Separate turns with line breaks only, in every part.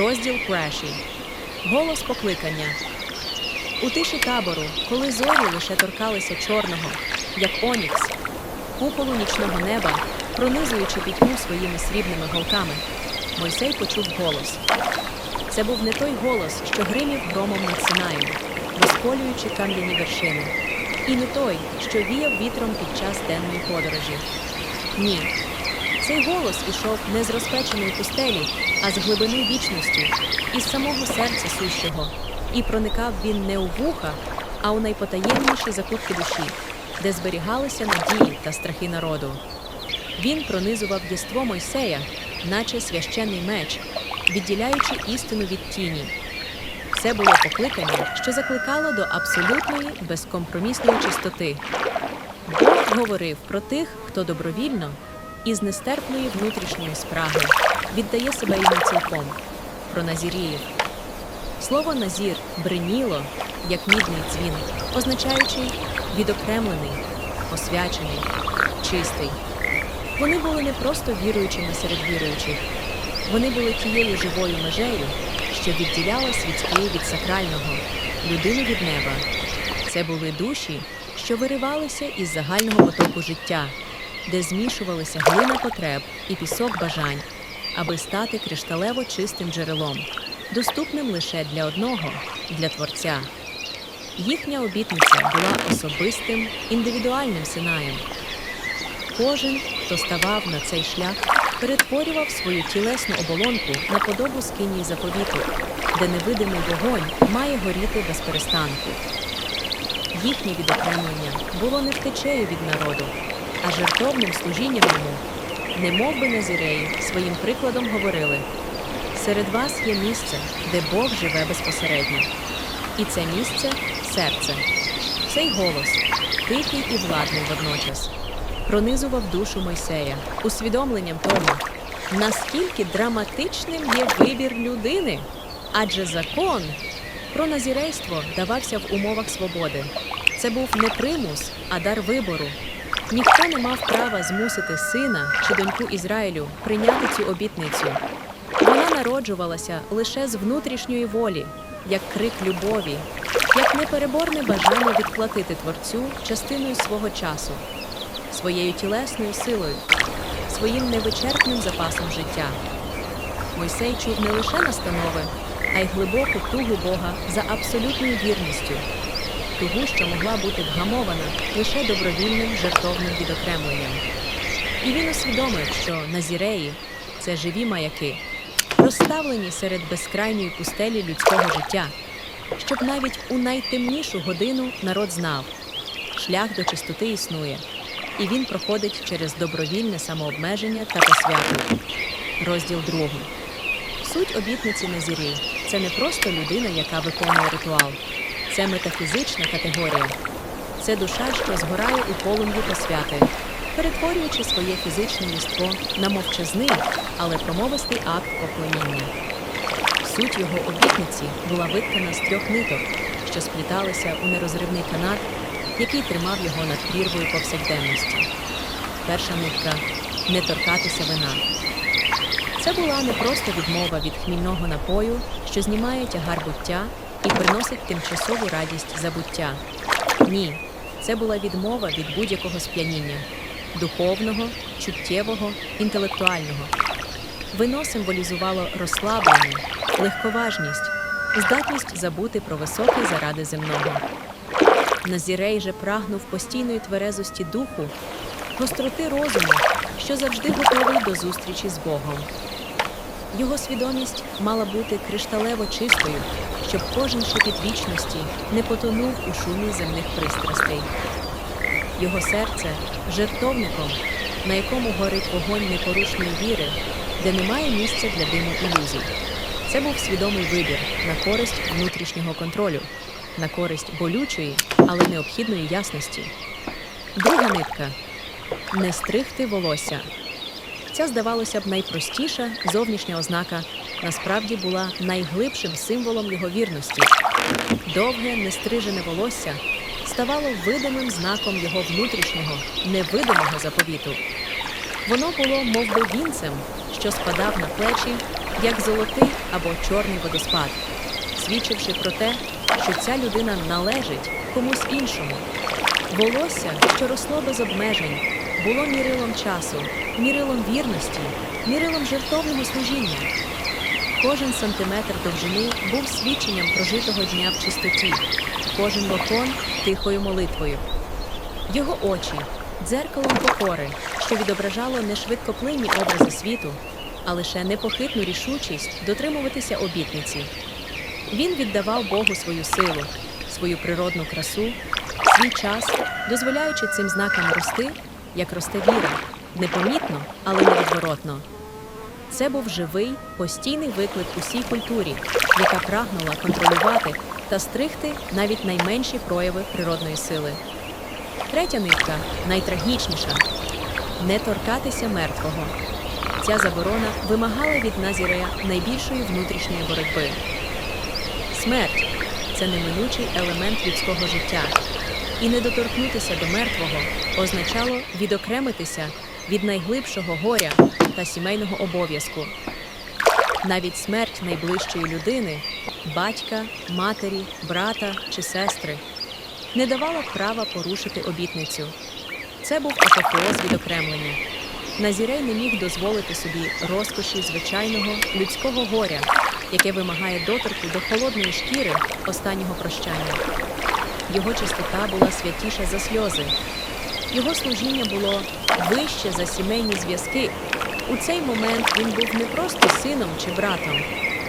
Розділ перший. Голос покликання. У тиші табору, коли зорі лише торкалися чорного, як онікс, куполу нічного неба, пронизуючи пітьму своїми срібними голками, Мойсей почув голос. Це був не той голос, що гримів громом над Синаєм, розколюючи кам'яні вершини, і не той, що віяв вітром під час денної подорожі. Ні, цей голос ішов не з розпеченої пустелі, а з глибини вічності, із самого серця сущого, і проникав він не у вуха, а у найпотаємніші закутки душі, де зберігалися надії та страхи народу. Він пронизував єство Мойсея, наче священний меч, відділяючи істину від тіні. Це було покликання, що закликало до абсолютної безкомпромісної чистоти. Бог говорив про тих, хто добровільно і з нестерпної внутрішньої спраги віддає себе йому цілком, про назіріїв. Слово назір бриніло, як мідний дзвін, означаючи відокремлений, освячений, чистий. Вони були не просто віруючими серед віруючих, вони були тією живою межею, що відділяла світське від сакрального, людину від неба. Це були душі, що виривалися із загального потоку життя, де змішувалися глина потреб і пісок бажань, аби стати кришталево чистим джерелом, доступним лише для одного, для Творця. Їхня обітниця була особистим, індивідуальним синаєм. Кожен, хто ставав на цей шлях, перетворював свою тілесну оболонку на подобу скинії заповіту, де невидимий вогонь має горіти без перестанку. Їхнє відокремлення було не втечею від народу, а жертовним служінням йому. Немов би назіреї своїм прикладом говорили: серед вас є місце, де Бог живе безпосередньо. І це місце серце. Цей голос, тихий і владний водночас, пронизував душу Мойсея усвідомленням того, наскільки драматичним є вибір людини, адже закон про назірейство давався в умовах свободи. Це був не примус, а дар вибору. Ніхто не мав права змусити сина чи доньку Ізраїлю прийняти цю обітницю. Вона народжувалася лише з внутрішньої волі, як крик любові, як непереборне бажання відплатити творцю частиною свого часу, своєю тілесною силою, своїм невичерпним запасом життя. Мойсей чув не лише настанови, а й глибоку тугу Бога за абсолютною вірністю, тугу, що могла бути вгамована лише добровільним жертовним відокремленням. І він усвідомив, що назіреї це живі маяки, розставлені серед безкрайньої пустелі людського життя, щоб навіть у найтемнішу годину народ знав, шлях до чистоти існує, і він проходить через добровільне самообмеження та посвяту. Розділ другий. Суть обітниці Назірі це не просто людина, яка виконує ритуал, це метафізична категорія. Це душа, що згорає у полум'ї посвяти, перетворюючи своє фізичне єство на мовчазний, але промовистий акт поклоніння. Суть його обітниці була виткана з трьох ниток, що спліталися у нерозривний канат, який тримав його над прірвою повсякденності. Перша нитка не торкатися вина. Це була не просто відмова від хмільного напою, що знімає тягар буття і приносить тимчасову радість забуття. Ні, це була відмова від будь-якого сп'яніння духовного, чуттєвого, інтелектуального. Вино символізувало розслаблення, легковажність, здатність забути про високе заради земного. Назірей же прагнув постійної тверезості духу, гостроти розуму, що завжди готовий до зустрічі з Богом. Його свідомість мала бути кришталево чистою, щоб кожен шепіт вічності не потонув у шумі земних пристрастей. Його серце жертовником, на якому горить вогонь непорушної віри, де немає місця для диму ілюзій. Це був свідомий вибір на користь внутрішнього контролю, на користь болючої, але необхідної ясності. Друга нитка не стригти волосся. Ця, здавалося б, найпростіша зовнішня ознака насправді була найглибшим символом його вірності. Довге, нестрижене волосся ставало видимим знаком його внутрішнього, невидимого заповіту. Воно було мов би, вінцем, що спадав на плечі, як золотий або чорний водоспад, свідчивши про те, що ця людина належить комусь іншому. Волосся, що росло без обмежень, було мірилом часу, мірилом вірності, мірилом жертовного служіння. Кожен сантиметр довжини був свідченням прожитого дня в чистоті, кожен локон тихою молитвою. Його очі дзеркалом покори, що відображало не швидкоплинні образи світу, а лише непохитну рішучість дотримуватися обітниці. Він віддавав Богу свою силу, свою природну красу, свій час, дозволяючи цим знакам рости, як росте віра, непомітно, але невідворотно. Це був живий, постійний виклик усій культурі, яка прагнула контролювати та стригти навіть найменші прояви природної сили. Третя нитка найтрагічніша не торкатися мертвого. Ця заборона вимагала від Назірея найбільшої внутрішньої боротьби. Смерть це неминучий елемент людського життя, і не доторкнутися до мертвого означало відокремитися від найглибшого горя та сімейного обов'язку. Навіть смерть найближчої людини батька, матері, брата чи сестри не давала права порушити обітницю. Це був апофеоз відокремлення. Назірей не міг дозволити собі розкоші звичайного людського горя, яке вимагає доторку до холодної шкіри останнього прощання. Його чистота була святіша за сльози. Його служіння було вище за сімейні зв'язки. У цей момент він був не просто сином чи братом,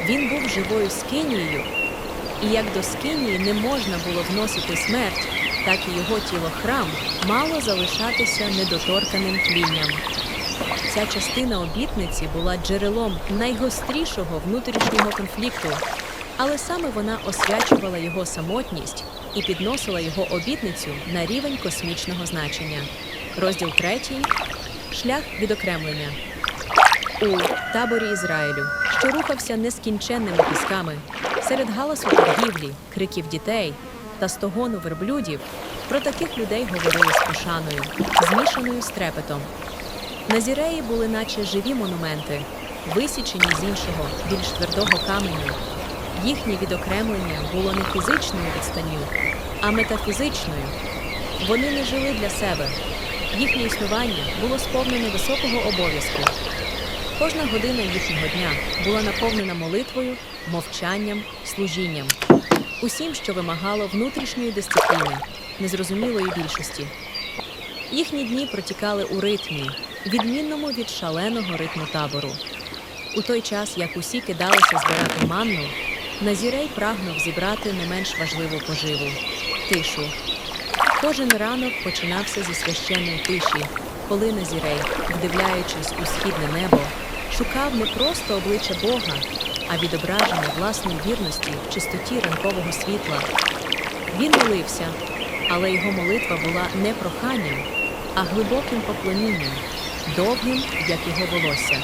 він був живою скинією. І як до скинії не можна було вносити смерть, так і його тіло храм мало залишатися недоторканим тлінням. Ця частина обітниці була джерелом найгострішого внутрішнього конфлікту, але саме вона освячувала його самотність і підносила його обітницю на рівень космічного значення. Розділ третій шлях відокремлення. У таборі Ізраїлю, що рухався нескінченними пісками, серед галасу торгівлі, криків дітей та стогону верблюдів, про таких людей говорили з пошаною, змішаною з трепетом. Назіреї були наче живі монументи, висічені з іншого, більш твердого каменю. Їхнє відокремлення було не фізичною відстанню, а метафізичною. Вони не жили для себе. Їхнє існування було сповнене високого обов'язку. Кожна година їхнього дня була наповнена молитвою, мовчанням, служінням, усім, що вимагало внутрішньої дисципліни, незрозумілої більшості. Їхні дні протікали у ритмі, відмінному від шаленого ритму табору. У той час, як усі кидалися збирати манну, Назірей прагнув зібрати не менш важливу поживу тишу. Кожен ранок починався зі священної тиші, коли Назірей, вдивляючись у східне небо, шукав не просто обличчя Бога, а відображення власної вірності в чистоті ранкового світла. Він молився, але його молитва була не проханням, а глибоким поклонінням, довгим, як його волосся.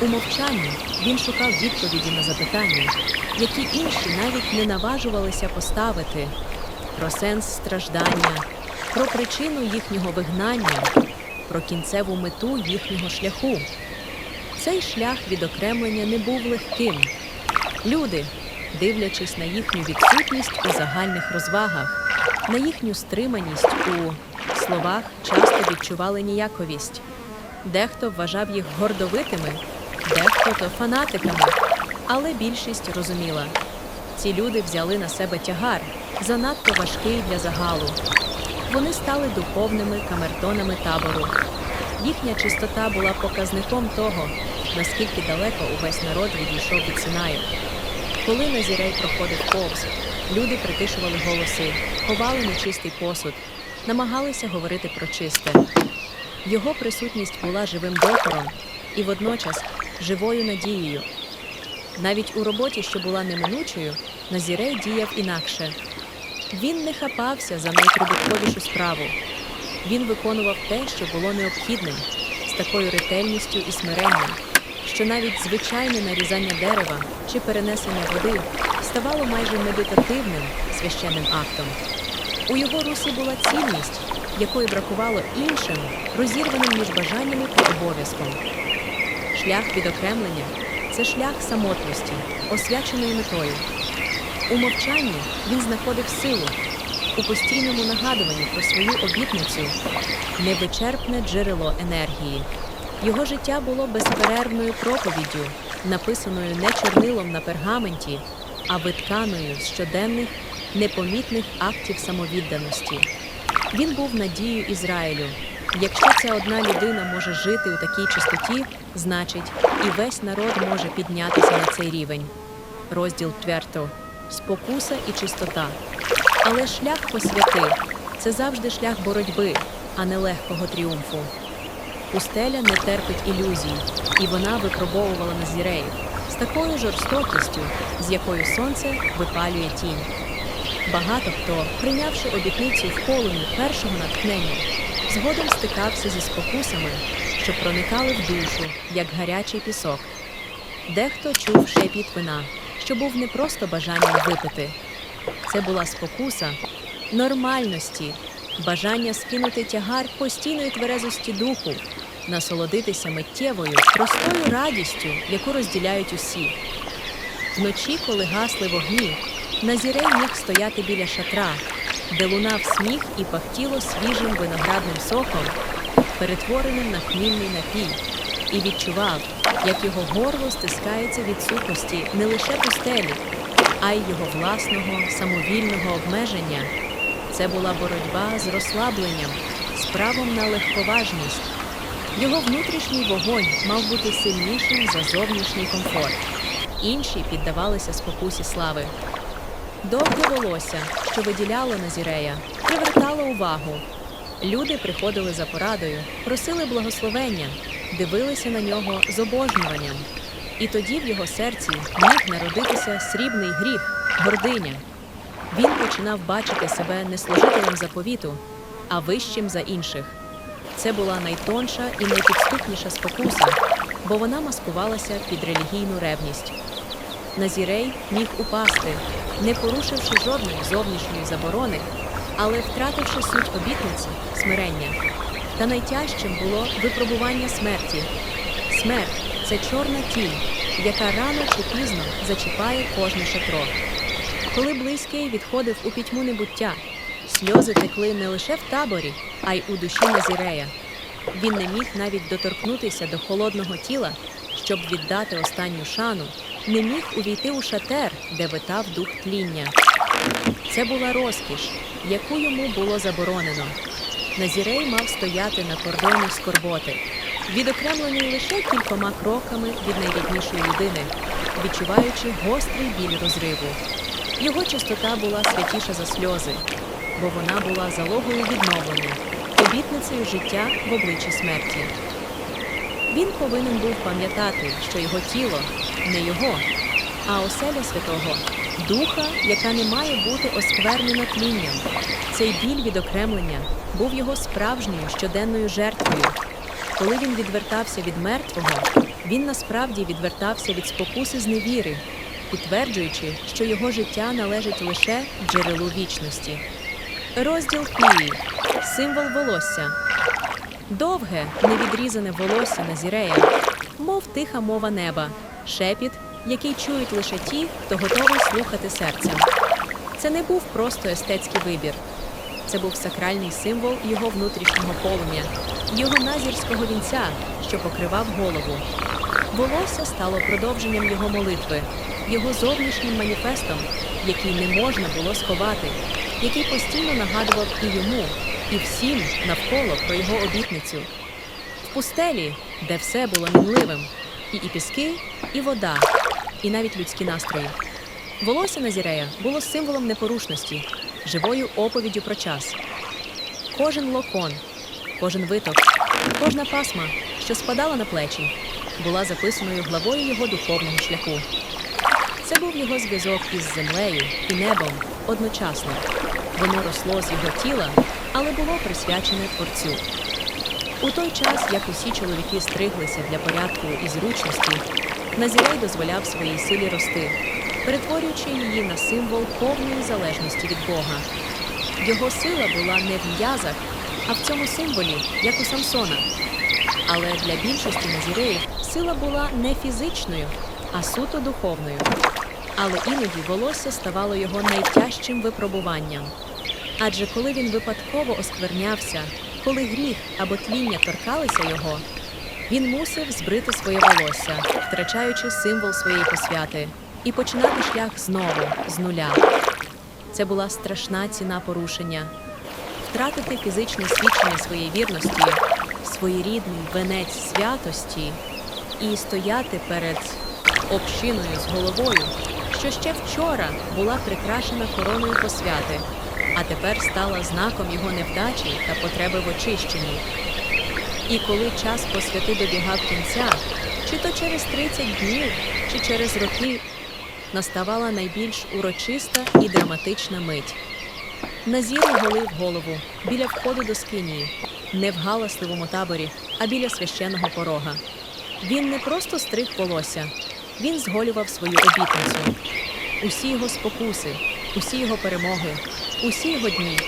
У мовчанні він шукав відповіді на запитання, які інші навіть не наважувалися поставити про сенс страждання, про причину їхнього вигнання, про кінцеву мету їхнього шляху. Цей шлях відокремлення не був легким. Люди, дивлячись на їхню відсутність у загальних розвагах, на їхню стриманість у словах, часто відчували ніяковість. Дехто вважав їх гордовитими, дехто фанатиками, але більшість розуміла. Ці люди взяли на себе тягар, занадто важкий для загалу. Вони стали духовними камертонами табору. Їхня чистота була показником того, наскільки далеко увесь народ відійшов від Синаю. Коли Назірей проходив повз, люди притишували голоси, ховали нечистий посуд, намагалися говорити про чисте. Його присутність була живим докором і водночас живою надією. Навіть у роботі, що була неминучою, Назірей діяв інакше. Він не хапався за найприбутковішу справу. Він виконував те, що було необхідним, з такою ретельністю і смиренням, що навіть звичайне нарізання дерева чи перенесення води ставало майже медитативним священним актом. У його русі була цінність, якої бракувало іншим, розірваним між бажаннями та обов'язком. Шлях відокремлення це шлях самотності, освяченої метою. У мовчанні він знаходив силу, у постійному нагадуванні про свою обітницю невичерпне джерело енергії. Його життя було безперервною проповіддю, написаною не чорнилом на пергаменті, а витканою з щоденних непомітних актів самовідданості. Він був надією Ізраїлю. Якщо ця одна людина може жити у такій чистоті, значить, і весь народ може піднятися на цей рівень. Розділ тверто спокуса і чистота. Але шлях посвяти це завжди шлях боротьби, а не легкого тріумфу. Пустеля не терпить ілюзій, і вона випробовувала Назіреїв з такою жорстокістю, з якою сонце випалює тінь. Багато хто, прийнявши обітницю в полумі першого натхнення, згодом стикався зі спокусами, що проникали в душу, як гарячий пісок. Дехто чув шепіт вина, що був не просто бажанням випити. Це була спокуса нормальності, бажання скинути тягар постійної тверезості духу, насолодитися миттєвою, простою радістю, яку розділяють усі. Вночі, коли гасли вогні, Назірей міг стояти біля шатра, де лунав сміх і пахтіло свіжим виноградним соком, перетвореним на хмільний напій, і відчував, як його горло стискається від сухості не лише пустелі, а й його власного самовільного обмеження. Це була боротьба з розслабленням, з правом на легковажність. Його внутрішній вогонь мав бути сильнішим за зовнішній комфорт. Інші піддавалися спокусі слави. Довге волосся, що виділяло Назірея, привертало увагу. Люди приходили за порадою, просили благословення, дивилися на нього з обожнюванням. І тоді в його серці міг народитися срібний гріх, гординя. Він починав бачити себе не служителем заповіту, а вищим за інших. Це була найтонша і найпідступніша спокуса, бо вона маскувалася під релігійну ревність. Назірей міг упасти, не порушивши жодної зовнішньої заборони, але втративши суть обітниці смирення. Та найтяжчим було випробування смерті. Смерть це чорна тінь, яка рано чи пізно зачіпає кожне шатро. Коли близький відходив у пітьму небуття, сльози текли не лише в таборі, а й у душі Назірея. Він не міг навіть доторкнутися до холодного тіла, щоб віддати останню шану, не міг увійти у шатер, де витав дух тління. Це була розкіш, яку йому було заборонено. Назірей мав стояти на кордоні скорботи, відокремлений лише кількома кроками від найріднішої людини, відчуваючи гострий біль розриву. Його чистота була святіша за сльози, бо вона була залогою відновлення, обітницею життя в обличчі смерті. Він повинен був пам'ятати, що його тіло не його, а оселя святого, духа, яка не має бути осквернена тлінням. Цей біль відокремлення був його справжньою щоденною жертвою. Коли він відвертався від мертвого, він насправді відвертався від спокуси з невіри, підтверджуючи, що його життя належить лише джерелу вічності. Розділ Пії символ волосся. Довге, невідрізане волосся Назірея, мов тиха мова неба, шепіт, який чують лише ті, хто готовий слухати серцем. Це не був просто естетський вибір. Це був сакральний символ його внутрішнього полум'я, його назірського вінця, що покривав голову. Волосся стало продовженням його молитви, його зовнішнім маніфестом, який не можна було сховати, який постійно нагадував і йому, і всім навколо про його обітницю. В пустелі, де все було мінливим, і, і піски, і вода, і навіть людські настрої. Волосся Назірея було символом непорушності, живою оповіддю про час. Кожен локон, кожен виток, кожна пасма, що спадала на плечі, була записаною главою його духовного шляху. Це був його зв'язок із землею і небом одночасно. Воно росло з його тіла, але було присвячене Творцю. У той час, як усі чоловіки стриглися для порядку і зручності, Назірей дозволяв своїй силі рости, перетворюючи її на символ повної залежності від Бога. Його сила була не в м'язах, а в цьому символі, як у Самсона. Але для більшості назіреїв сила була не фізичною, а суто духовною. Але іноді волосся ставало його найтяжчим випробуванням. Адже коли він випадково осквернявся, коли гріх або тління торкалися його, він мусив збрити своє волосся, втрачаючи символ своєї посвяти, і починати шлях знову з нуля. Це була страшна ціна порушення. Втратити фізичне свідчення своєї вірності, своєрідний венець святості і стояти перед общиною з головою, що ще вчора була прикрашена короною посвяти, а тепер стала знаком його невдачі та потреби в очищенні. І коли час посвяти добігав кінця, чи то через 30 днів, чи через роки, наставала найбільш урочиста і драматична мить. Назір голив голову біля входу до скинії, не в галасливому таборі, а біля священного порога. Він не просто стриг волосся, він зголював свою обітницю. Усі його спокуси, усі його перемоги, усі його дні.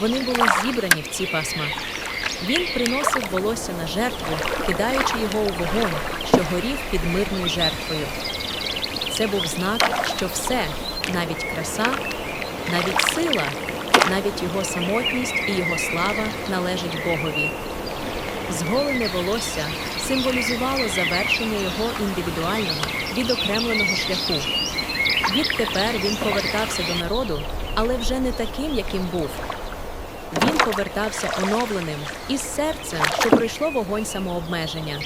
Вони були зібрані в ці пасма. Він приносив волосся на жертву, кидаючи його у вогонь, що горів під мирною жертвою. Це був знак, що все, навіть краса, навіть сила, навіть його самотність і його слава належить Богові. Зголене волосся символізувало завершення його індивідуального, відокремленого шляху. Відтепер він повертався до народу, але вже не таким, яким був. Він повертався оновленим із серцем, що пройшло вогонь самообмеження.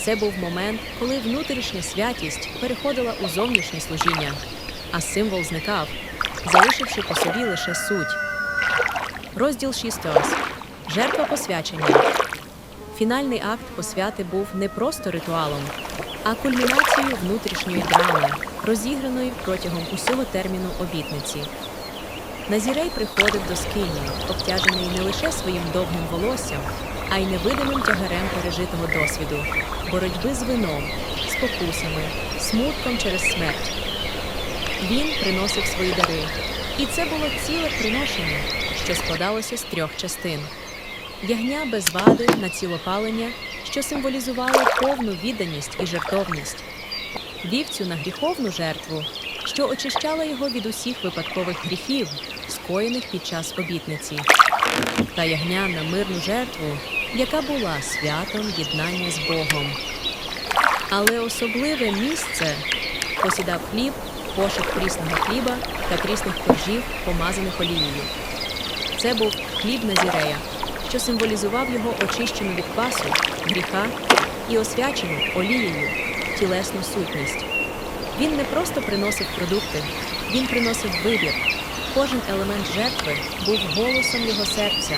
Це був момент, коли внутрішня святість переходила у зовнішнє служіння, а символ зникав, залишивши по собі лише суть. Розділ 6. Жертва посвячення. Фінальний акт посвяти був не просто ритуалом, а кульмінацією внутрішньої драми, розіграної протягом усього терміну обітниці. Назірей приходив до скині, обтяжений не лише своїм довгим волоссям, а й невидимим тягарем пережитого досвіду, боротьби з вином, спокусами, смутком через смерть. Він приносив свої дари, і це було ціле приношення, що складалося з трьох частин: ягня без вади на цілопалення, що символізувало повну відданість і жертовність, вівцю на гріховну жертву, що очищала його від усіх випадкових гріхів, скоєних під час обітниці, та ягня на мирну жертву, яка була святом єднання з Богом. Але особливе місце посідав хліб, пошук прісного хліба та прісних коржів, помазаних олією. Це був хліб Назірея, що символізував його очищену від квасу, гріха і освячену олією тілесну сутність. Він не просто приносив продукти, він приносив вибір. Кожен елемент жертви був голосом його серця.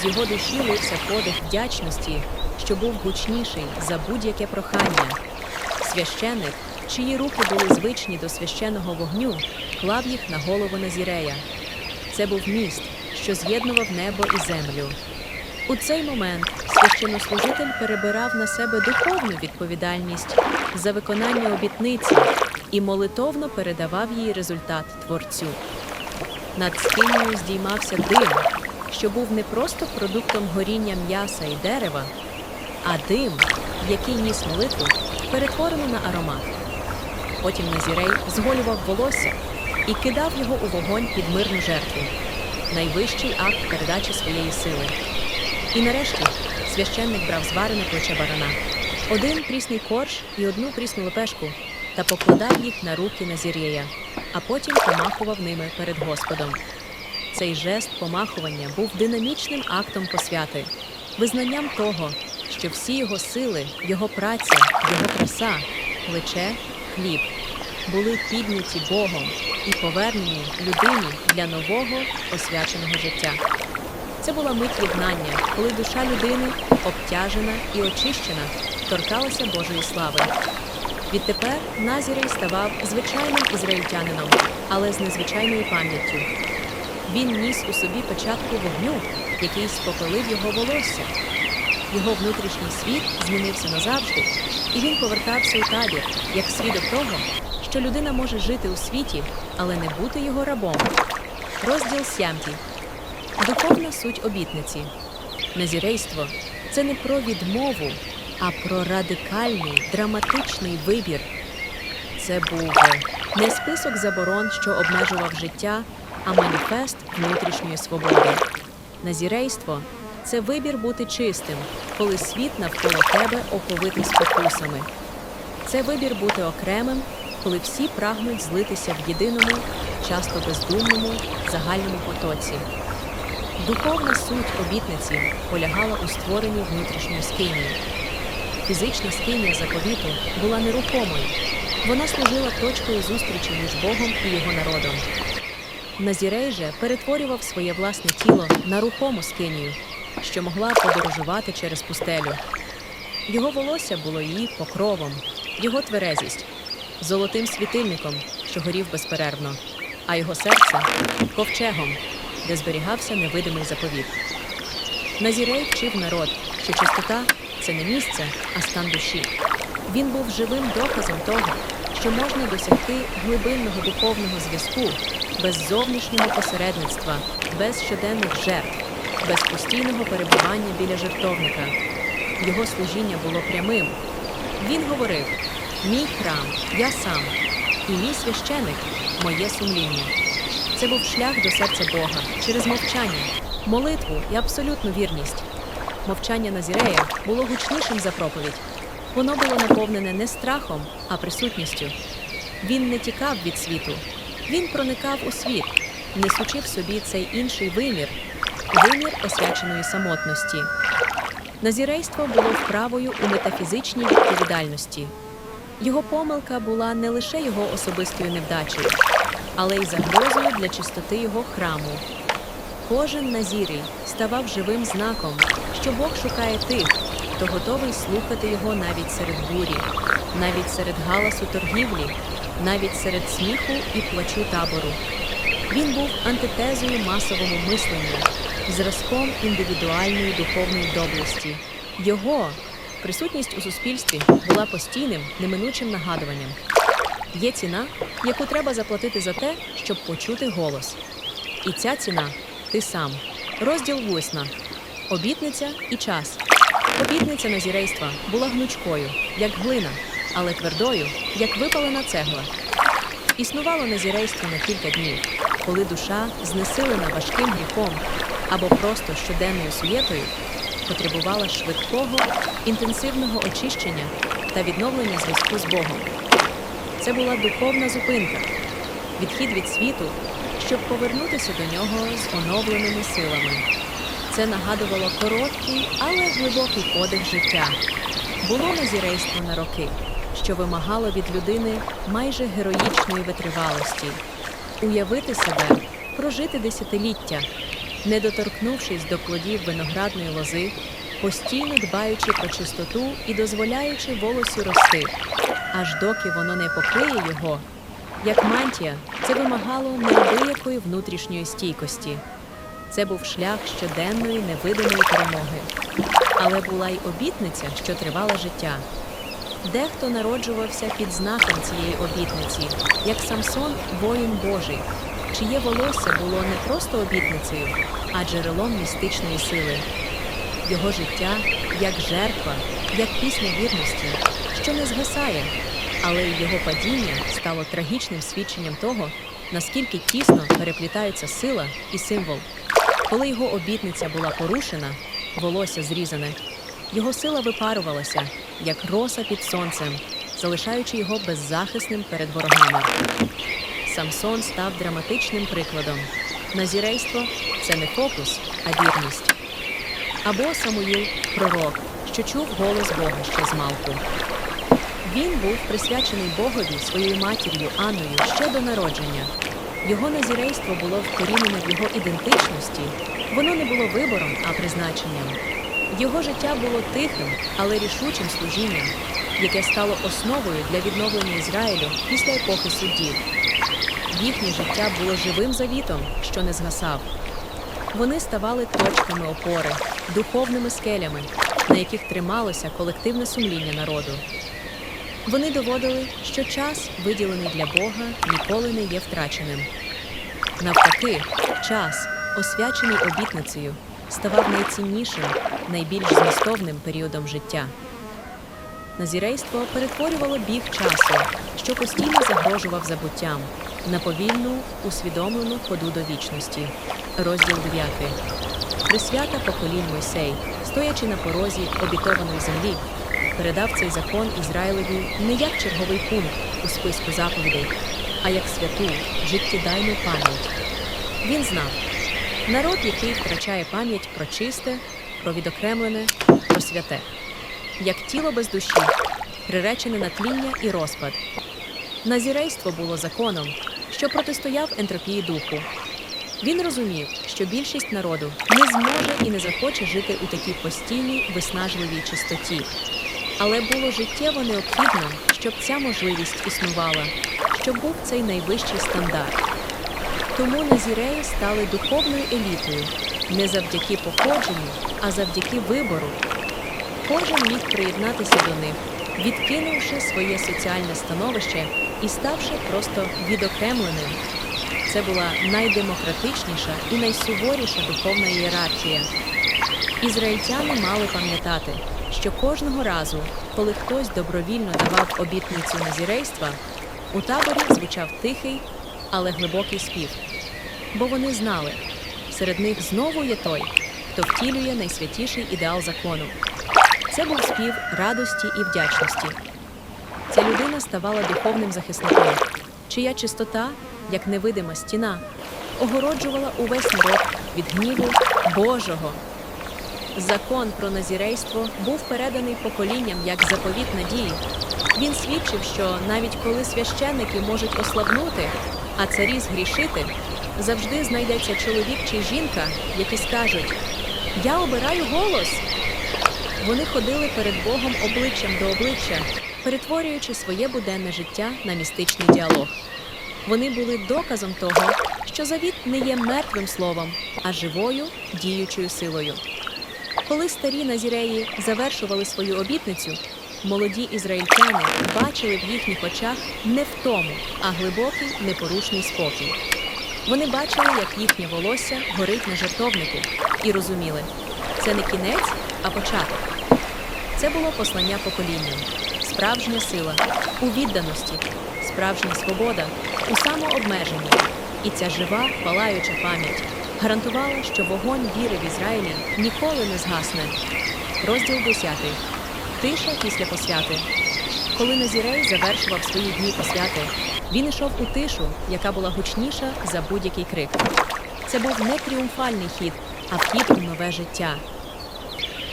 З його душі лився подих вдячності, що був гучніший за будь-яке прохання. Священик, чиї руки були звичні до священного вогню, клав їх на голову Назірея. Це був міст, що з'єднував небо і землю. У цей момент священнослужитель перебирав на себе духовну відповідальність за виконання обітниці і молитовно передавав їй результат творцю. Над скинею здіймався дим, що був не просто продуктом горіння м'яса і дерева, а дим, який ніс молитву, перетворено на аромат. Потім Назірей зголював волосся і кидав його у вогонь під мирну жертву, найвищий акт передачі своєї сили. І нарешті священник брав зварене плече барана, один прісний корж і одну прісну лепешку, та покладав їх на руки Назірєя, а потім помахував ними перед Господом. Цей жест помахування був динамічним актом посвяти, визнанням того, що всі його сили, його праця, його краса, плече, хліб були підняті Богом і повернені людині для нового освяченого життя. Це була мить єднання, коли душа людини, обтяжена і очищена, торкалася Божої слави. Відтепер Назірей ставав звичайним ізраїльтянином, але з незвичайною пам'яттю. Він ніс у собі початку вогню, який спопелив його волосся. Його внутрішній світ змінився назавжди, і він повертався у табір як свідок того, що людина може жити у світі, але не бути його рабом. Розділ сямті. Духовна суть обітниці. Назірейство це не про відмову, а про радикальний, драматичний вибір, це був не список заборон, що обмежував життя, а маніфест внутрішньої свободи. Назірейство це вибір бути чистим, коли світ навколо тебе оповитий спокусами. Це вибір бути окремим, коли всі прагнуть злитися в єдиному, часто бездумному, загальному потоці. Духовна суть обітниці полягала у створенні внутрішньої скинії. Фізична скинія заповіту була нерухомою. Вона служила точкою зустрічі між Богом і його народом. Назірей же перетворював своє власне тіло на рухому скинію, що могла подорожувати через пустелю. Його волосся було її покровом, його тверезість золотим світильником, що горів безперервно, а його серце ковчегом, де зберігався невидимий заповіт. Назірей вчив народ, що чистота це не місце, а стан душі. Він був живим доказом того, що можна досягти глибинного духовного зв'язку без зовнішнього посередництва, без щоденних жертв, без постійного перебування біля жертовника. Його служіння було прямим. Він говорив: Мій храм, я сам, і мій священик моє сумління. Це був шлях до серця Бога через мовчання, молитву і абсолютну вірність. Мовчання Назірея було гучнішим за проповідь. Воно було наповнене не страхом, а присутністю. Він не тікав від світу, він проникав у світ, несучи в собі цей інший вимір, вимір освяченої самотності. Назірейство було вправою у метафізичній відповідальності. Його помилка була не лише його особистою невдачею, але й загрозою для чистоти його храму. Кожен назірій ставав живим знаком, що Бог шукає тих, хто готовий слухати його навіть серед бурі, навіть серед галасу торгівлі, навіть серед сміху і плачу табору. Він був антитезою масовому мисленню, зразком індивідуальної духовної доблесті. Його присутність у суспільстві була постійним, неминучим нагадуванням. Є ціна, яку треба заплатити за те, щоб почути голос. І ця ціна ти сам. Розділ восьма. Обітниця і час. Обітниця назірейства була гнучкою, як глина, але твердою, як випалена цегла. Існувало назірейство на кілька днів, коли душа, знесилена важким гріхом або просто щоденною суєтою, потребувала швидкого, інтенсивного очищення та відновлення зв'язку з Богом. Це була духовна зупинка, відхід від світу, щоб повернутися до нього з оновленими силами. Це нагадувало короткий, але глибокий подих життя. Було назірейство на роки, що вимагало від людини майже героїчної витривалості, уявити себе, прожити десятиліття, не доторкнувшись до плодів виноградної лози, постійно дбаючи про чистоту і дозволяючи волосю рости, аж доки воно не покриє його. Як мантія, це вимагало неабиякої внутрішньої стійкості. Це був шлях щоденної невидимої перемоги. Але була й обітниця, що тривала життя. Дехто народжувався під знаком цієї обітниці, як Самсон, воїн Божий, чиє волосся було не просто обітницею, а джерелом містичної сили. Його життя як жертва, як пісня вірності, що не згасає, але його падіння стало трагічним свідченням того, наскільки тісно переплітаються сила і символ. Коли його обітниця була порушена, волосся зрізане, його сила випарувалася, як роса під сонцем, залишаючи його беззахисним перед ворогами. Самсон став драматичним прикладом. Назірейство це не фокус, а вірність. Або Самуїл пророк, що чув голос Бога ще з малку. Він був присвячений Богові своєю матір'ю Анною ще до народження. Його назірейство було вкорінене в його ідентичності. Воно не було вибором, а призначенням. Його життя було тихим, але рішучим служінням, яке стало основою для відновлення Ізраїлю після епохи суддів. Їхнє життя було живим завітом, що не згасав. Вони ставали точками опори, духовними скелями, на яких трималося колективне сумління народу. Вони доводили, що час, виділений для Бога, ніколи не є втраченим. Навпаки, час, освячений обітницею, ставав найціннішим, найбільш змістовним періодом життя. назірейство перетворювало біг часу, що постійно загрожував забуттям, на повільну, усвідомлену ходу до вічності. Розділ 9. Присвята поколінь Мойсей, стоячи на порозі обітованої землі, передав цей закон Ізраїлеві не як черговий пункт у списку заповідей, а як святу, життєдайну пам'ять. Він знав, народ, який втрачає пам'ять про чисте, про відокремлене, про святе, як тіло без душі, приречене на тління і розпад. Назірейство було законом, що протистояв ентропії духу. Він розумів, що більшість народу не зможе і не захоче жити у такій постійній виснажливій чистоті. Але було життєво необхідно, щоб ця можливість існувала, щоб був цей найвищий стандарт. Тому назіреї стали духовною елітою не завдяки походженню, а завдяки вибору. Кожен міг приєднатися до них, відкинувши своє соціальне становище і ставши просто відокремленим. Це була найдемократичніша і найсуворіша духовна ієрархія. Ізраїльтяни мали пам'ятати, що кожного разу, коли хтось добровільно давав обітницю назірейства, у таборі звучав тихий, але глибокий спів. Бо вони знали, серед них знову є той, хто втілює найсвятіший ідеал закону. Це був спів радості і вдячності. Ця людина ставала духовним захисником, чия чистота, як невидима стіна, огороджувала увесь народ від гніву Божого. Закон про назірейство був переданий поколінням як заповіт надії. Він свідчив, що навіть коли священники можуть ослабнути, а царі згрішити, завжди знайдеться чоловік чи жінка, які скажуть: Я обираю голос. Вони ходили перед Богом обличчям до обличчя, перетворюючи своє буденне життя на містичний діалог. Вони були доказом того, що завіт не є мертвим словом, а живою діючою силою. Коли старі назіреї завершували свою обітницю, молоді ізраїльтяни бачили в їхніх очах не втому, а глибокий непорушний спокій. Вони бачили, як їхнє волосся горить на жертовнику, і розуміли, це не кінець, а початок. Це було послання поколінням, справжня сила у відданості, справжня свобода у самообмеженні. І ця жива, палаюча пам'ять гарантувала, що вогонь віри в Ізраїлі ніколи не згасне. Розділ 10. Тиша після посвяти. Коли Назірей завершував свої дні посвяти, він ішов у тишу, яка була гучніша за будь-який крик. Це був не тріумфальний хід, а вхід у нове життя.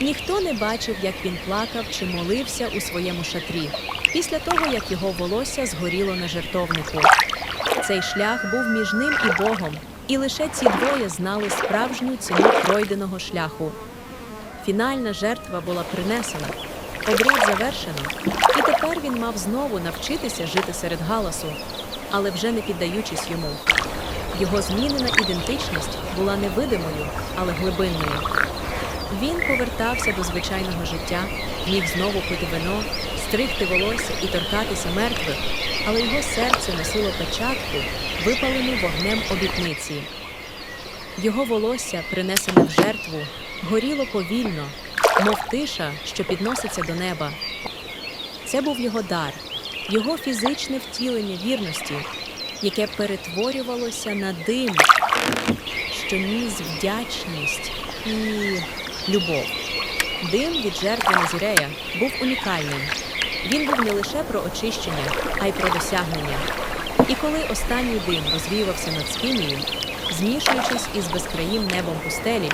Ніхто не бачив, як він плакав чи молився у своєму шатрі після того, як його волосся згоріло на жертовнику. Цей шлях був між ним і Богом, і лише ці двоє знали справжню ціну пройденого шляху. Фінальна жертва була принесена, обряд завершено, і тепер він мав знову навчитися жити серед галасу, але вже не піддаючись йому. Його змінена ідентичність була невидимою, але глибинною. Він повертався до звичайного життя, міг знову пити вино, стригти волосся і торкатися мертвих, але його серце носило печатку, випалену вогнем обітниці. Його волосся, принесене в жертву, горіло повільно, мов тиша, що підноситься до неба. Це був його дар, його фізичне втілення вірності, яке перетворювалося на дим, що ніс вдячність і любов. Дим від жертви Назірея був унікальним. Він був не лише про очищення, а й про досягнення. І коли останній дим розвіювався над скинією, змішуючись із безкраїм небом пустелі,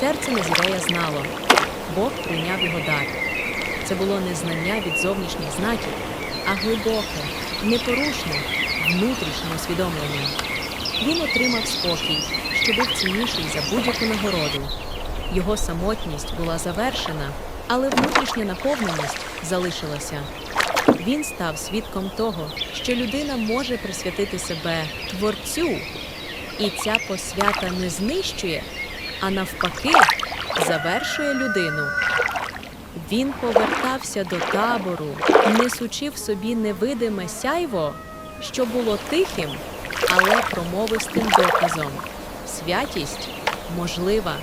серце Назірея знало Бог прийняв його дар. Це було не знання від зовнішніх знаків, а глибоке, непорушне, внутрішнє усвідомлення. Він отримав спокій, що був цінніший за будь-яку нагороду. Його самотність була завершена, але внутрішня наповненість залишилася. Він став свідком того, що людина може присвятити себе творцю, і ця посвята не знищує, а навпаки, завершує людину. Він повертався до табору, несучи в собі невидиме сяйво, що було тихим, але промовистим доказом. Святість можлива